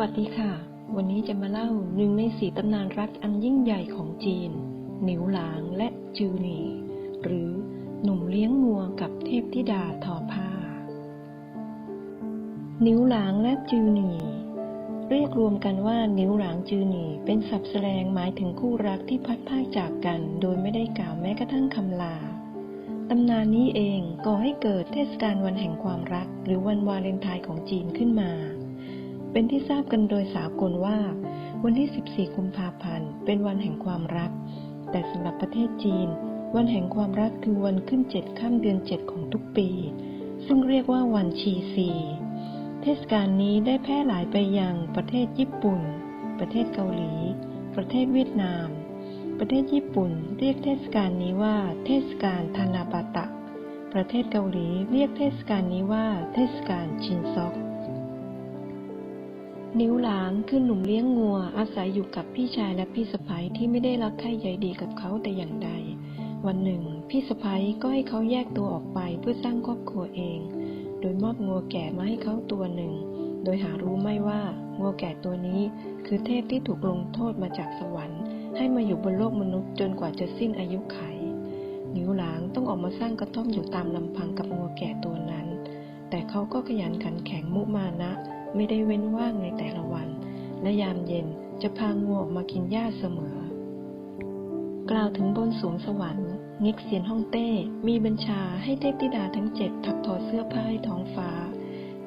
วัสดีค่ะ วันนี้จะมาเล่าหนึ่งในสี่ตำนานรักอันยิ่งใหญ่ของจีน หนิวหลางและจือหนีหรือหนุ่มเลี้ยงงัวกับเทพธิดาทอผ้าหนิวหลางและจือหนีเรียกรวมกันว่าหนิวหลางจือหนีเป็นศัพท์แสดงหมายถึงคู่รักที่พัดพากจากกัน โดยไม่ได้กล่าวแม้กระทั่งคำลาตำนานนี้เองก่อให้เกิดเทศกาลวันแห่งความรัก หรือวันวาเลนไทน์ของจีนขึ้นมา เป็นที่ทราบกันโดยสากลว่า วันที่ 14 กุมภาพันธ์ เป็นวันแห่งความรัก แต่สำหรับประเทศจีน วันแห่งความรักคือวันขึ้นเจ็ดค่ำเดือนเจ็ดของทุกปี ซึ่งเรียกว่าวันชีซี เทศกาลนี้ได้แพร่หลายไปยังประเทศญี่ปุ่น ประเทศเกาหลี ประเทศเวียดนาม ประเทศญี่ปุ่นเรียกเทศกาลนี้ว่า เทศกาลทานาบาตะ ประเทศเกาหลีเรียกเทศกาลนี้ว่า เทศกาลชินซอก นิ้วหลางคือหนุ่มเลี้ยงงัว อาศัยอยู่กับพี่ชายและพี่สะใภ้ที่ไม่ได้รักใคร่ใยดีกับเขาแต่อย่างใด วันหนึ่ง พี่สะใภ้ก็ให้เขาแยกตัวออกไปเพื่อสร้างครอบครัวเอง โดยมอบงัวแก่มาให้เขาตัวหนึ่ง โดยหารู้ไม่ว่างัวแก่ตัวนี้คือเทพที่ถูกลงโทษมาจากสวรรค์ ให้มาอยู่บนโลกมนุษย์จนกว่าจะสิ้นอายุไข นิ้วหลางต้องออกมาสร้างกระท่อมอยู่ตามลำพังกับงัวแก่ตัวนั้น แต่เขาก็ขยันขันแข็งมุมานะ ไม่ได้เว้นว่างในแต่ละวัน และยามเย็นจะพางัวออกมากินหญ้าเสมอ กล่าวถึงบนสวงสวรรค์เง็กเซียนฮ่องเต้ มีบัญชาให้เทพธิดาทั้งเจ็ดถักทอเสื้อผ้าให้ท้องฟ้า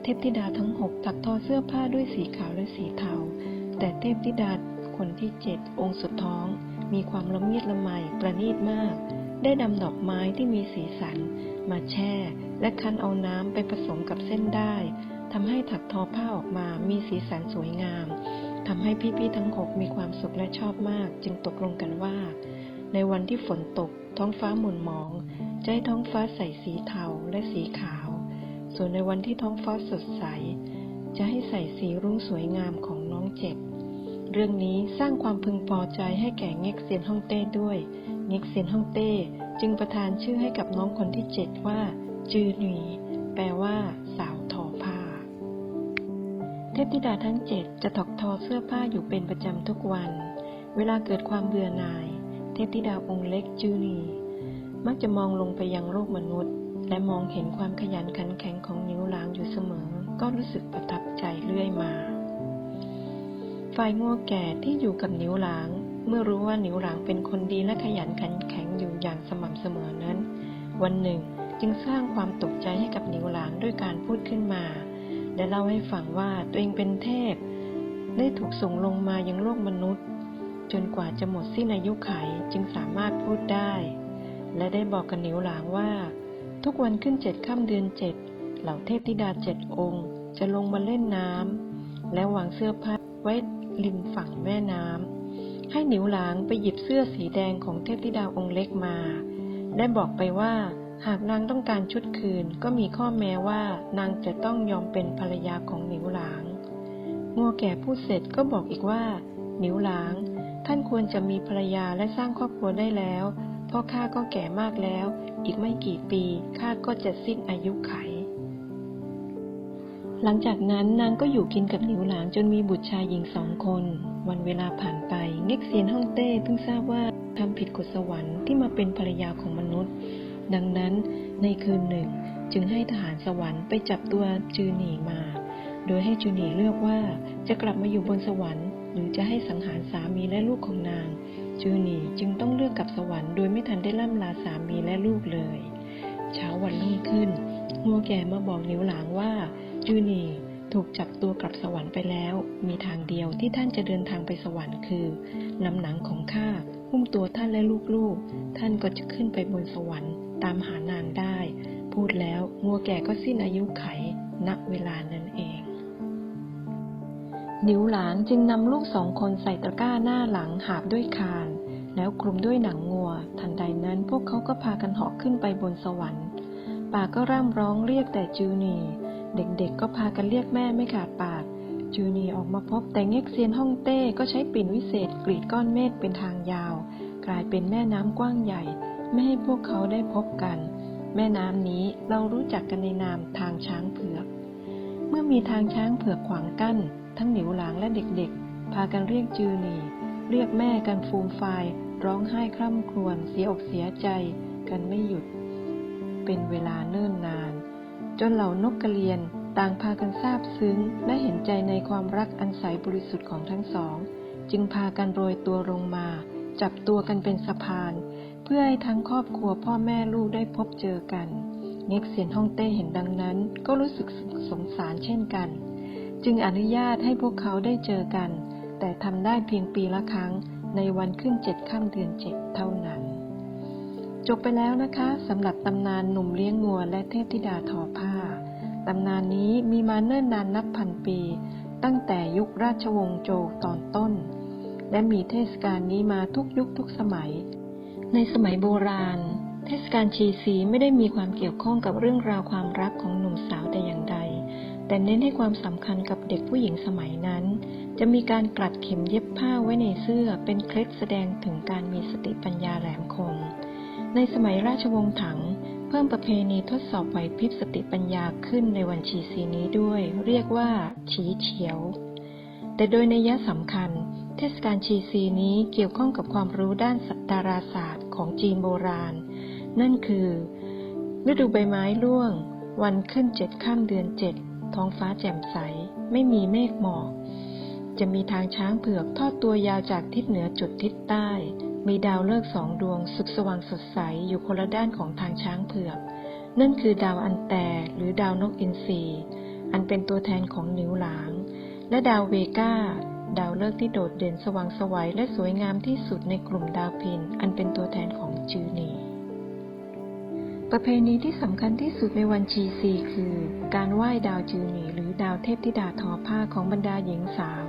เทพธิดาทั้งหกถักทอเสื้อผ้าด้วยสีขาวและสีเทา แต่เทพธิดาคนที่เจ็ดองค์สุดท้อง มีความละเมียดละไมประณีตมาก ได้ดำดอกไม้ที่มีสีสัน มาแช่ และคั้นเอาน้ำไปผสมกับเส้นได้ ทำให้ถักทอผ้าออกมามีสีสันสวยงาม ทำให้พี่ๆทั้งหกมีความสุขและชอบมาก จึงตกลงกันว่า ในวันที่ฝนตก ท้องฟ้าหม่นหมอง จะให้ท้องฟ้าใส่สีเทาและสีขาว ส่วนในวันที่ท้องฟ้าสดใส จะให้ใส่สีรุ้งสวยงามของน้องเจ็บเรื่องนี้สร้างความพึงพอใจให้แก่เง็กเซียนฮ่องเต้ด้วย เง็กเซียนฮ่องเต้จึงประทานชื่อให้กับน้องคนที่เจ็ดว่า จือหนีแปลว่า สาวทอ เทพธิดาทั้งเจ็ดจะถักทอเสื้อผ้าอยู่เป็นประจำทุกวัน เวลาเกิดความเบื่อหน่าย เทพธิดาองค์เล็กจือหนีมักจะมองลงไปยังโลกมนุษย์ และมองเห็นความขยันขันแข็งของนิ้วหลางอยู่เสมอ ก็รู้สึกประทับใจเรื่อยมา ฝ่ายงัวแก่ที่อยู่กับนิ้วหลาง เมื่อรู้ว่านิ้วหลางเป็นคนดีและขยันขันแข็งอยู่อย่างสม่ำเสมอนั้น วันหนึ่งจึงสร้างความตกใจให้กับนิ้วหลางด้วยการพูดขึ้นมา และเล่าให้ฟังว่าตัวเองเป็นเทพ ได้ถูกส่งลงมายังโลกมนุษย์ จนกว่าจะหมดสิ้นอายุไขจึงสามารถพูดได้ และได้บอกกับนิ้วหลางว่า ทุกวันขึ้นเจ็ดค่ำเดือนเจ็ดเหล่าเทพธิดาเจ็ดองค์ จะลงมาเล่นน้ำและวางเสื้อผ้าไว้ริมฝั่งแม่น้ำให้หนิวหลางไปหยิบเสื้อสีแดงของเทพธิดาองค์เล็กมา ได้บอกไปว่า หากนางต้องการชุดคืนก็มีข้อแม้ว่านางจะต้องยอมเป็นภรรยาของหนิวหลาง งัวแก่พูดเสร็จก็บอกอีกว่า หนิวหลาง ท่านควรจะมีภรรยาและสร้างครอบครัวได้แล้วเพราะข้าก็แก่มากแล้ว อีกไม่กี่ปีข้าก็จะสิ้นอายุไข หลังจากนั้นนางก็อยู่กินกับหนิวหลางจนมีบุตรชายหญิงสองคน วันเวลาผ่านไปเง็กเซียนฮ่องเต้เพิ่งทราบว่าทำผิดกฎสวรรค์ที่มาเป็นภรรยาของมนุษย์ ดังนั้นในคืนหนึ่งจึงให้ทหารสวรรค์ไปจับตัวจือหนีมา โดยให้จือหนีเลือกว่าจะกลับมาอยู่บนสวรรค์ หรือจะให้สังหารสามีและลูกของนางจือหนีจึงต้องเลือกกับสวรรค์โดยไม่ทันได้ล่ำลาสามีและลูกเลย เช้าวันรุ่งขึ้นงัวแก่มาบอกนิ้วหลางว่า จูนีถูกจับตัวกลับสวรรค์ไปแล้ว มีทางเดียวที่ท่านจะเดินทางไปสวรรค์คือนำหนังของข้าหุ้มตัวท่านและลูกๆ ท่านก็จะขึ้นไปบนสวรรค์ ตามหานางได้ พูดแล้วงัวแก่ก็สิ้นอายุไข ณ เวลานั้นเอง นิ้วหลางจึงนำลูกสองคนใส่ตะกร้าหน้าหลังหาบด้วยคาน แล้วคลุมด้วยหนังงัว ทันใดนั้นพวกเขาก็พากันเหาะขึ้นไปบนสวรรค์ป่าก็ร่ำร้องเรียกแต่จูนี เด็กๆก็พากันเรียกแม่ไม่ขาดปาก จูนีออกมาพบแต่เง็กเซียนฮ่องเต้ก็ใช้ปิ่นวิเศษกรีดก้อนเมฆเป็นทางยาว กลายเป็นแม่น้ำกว้างใหญ่ ไม่ให้พวกเขาได้พบกัน แม่น้ำนี้เรารู้จักกันในนามทางช้างเผือก เมื่อมีทางช้างเผือกขวางกั้น ทั้งหนิวหลางและเด็กๆ พากันเรียกจือหนีเรียกแม่กันฟูมฟายร้องไห้คร่ำครวญเสียอกเสียใจกันไม่หยุด เป็นเวลาเนิ่นนาน จนเหล่านกกระเรียนต่างพากันซาบซึ้งและเห็นใจในความรักอันใสบริสุทธิ์ของทั้งสอง จึงพากันโรยตัวลงมา จับตัวกันเป็นสะพาน เพื่อให้ทั้งครอบครัวพ่อแม่ลูกได้พบเจอกัน เง็กเซียนฮ่องเต้เห็นดังนั้น ก็รู้สึกสงสารเช่นกัน จึงอนุญาตให้พวกเขาได้เจอกัน แต่ทำได้เพียงปีละครั้งในวันขึ้นเจ็ดค่ำเดือนเจ็ดเท่านั้น จบไปแล้วนะคะสำหรับตำนานหนุ่มเลี้ยงงัวและเทพธิดาทอผ้าตำนานนี้มีมาเนิ่นนานนับพันปี ตั้งแต่ยุคราชวงศ์โจวตอนต้น และมีเทศกาลนี้มาทุกยุคทุกสมัย ในสมัยโบราณ เทศกาลชีสีไม่ได้มีความเกี่ยวข้องกับเรื่องราวความรักของหนุ่มสาวแต่อย่างใด แต่เน้นให้ความสำคัญกับเด็กผู้หญิงสมัยนั้น จะมีการกลัดเข็มเย็บผ้าไว้ในเสื้อเป็นเคล็ดแสดงถึงการมีสติปัญญาแหลมคม ในสมัยราชวงศ์ถังเพิ่มประเพณีทดสอบไหวพริบสติปัญญาขึ้นในวันชีสีนี้ด้วย เรียกว่า ฉีเฉียว แต่โดยในยะสำคัญ เทศกาลชีซีนี้เกี่ยวข้องกับความรู้ด้านดาราศาสตร์ของจีนโบราณ นั่นคือ ฤดูใบไม้ร่วง วันขึ้นเจ็ดค่ำเดือนเจ็ดท้องฟ้าแจ่มใส ไม่มีเมฆหมอก จะมีทางช้างเผือกทอดตัวยาวจากทิศเหนือจุดทิศใต้ มีดาวฤกษ์สองดวงสุกสว่างสดใสอยู่คนละด้านของทางช้างเผือก นั่นคือดาวอันแต่หรือดาวนกอินทรีอันเป็นตัวแทนของนิวหลาง และดาวเวก้า ดาวฤกษ์ที่โดดเด่นสว่างสวัยและสวยงามที่สุดในกลุ่มดาวพินอันเป็นตัวแทนของจือหนีประเพณีที่สำคัญที่สุดในวันชีซีคือ การไหว้ดาวจือหนีหรือดาวเทพธิดาทอผ้าของบรรดาหญิงสาว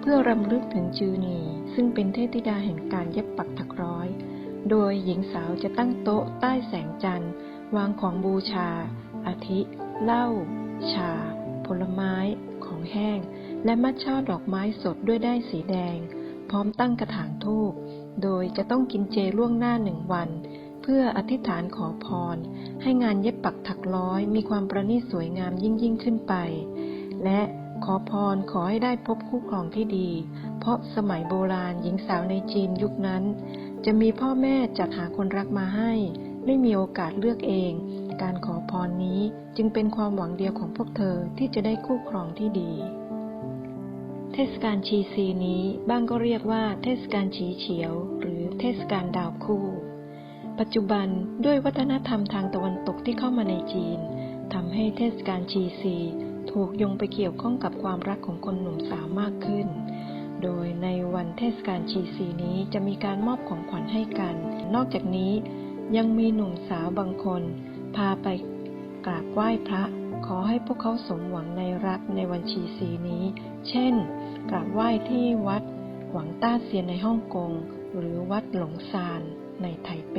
เพื่อรำลึกถึงจือหนีซึ่งเป็นเทพธิดาแห่งการเย็บปักถักร้อย โดยหญิงสาวจะตั้งโต๊ะใต้แสงจันทร์ วางของบูชา อาทิ เหล้า ชา ผลไม้ ของแห้ง และมัดช่อดอกไม้สดด้วยได้สีแดง พร้อมตั้งกระถางทูบโดยจะต้องกินเจล่วงหน้าหนึ่งวัน เพื่ออธิษฐานขอพร ให้งานเย็บปักถักร้อยมีความประณีตสวยงามยิ่งยิ่งขึ้นไป และขอพรขอให้ได้พบคู่ครองที่ดี เพราะสมัยโบราณหญิงสาวในจีนยุคนั้น จะมีพ่อแม่จัดหาคนรักมาให้ ไม่มีโอกาสเลือกเอง การขอพรนี้จึงเป็นความหวังเดียวของพวกเธอที่จะได้คู่ครองที่ดี ทศกาลชีซีนี้บ้างก็เรียกว่าเทศกาลฉีเฉียว หรือเทศกาลดาวคู่ ปัจจุบันด้วยวัฒนธรรมทางตะวันตกที่เข้ามาในจีนทำให้เทศกาลชีซี ถูกยงไปเกี่ยวข้องกับความรักของคนหนุ่มสาวมากขึ้น โดยในวันเทศกาลชีซีนี้จะมีการมอบของขวัญให้กัน นอกจากนี้ยังมีหนุ่มสาวบางคน พาไปกราบไหว้พระ ขอให้พวกเขาสมหวังในรักในวันชีซีนี้ เช่น กราบไหว้ที่วัดหวังต้าเซียนในฮ่องกง หรือวัดหลงซานในไทเป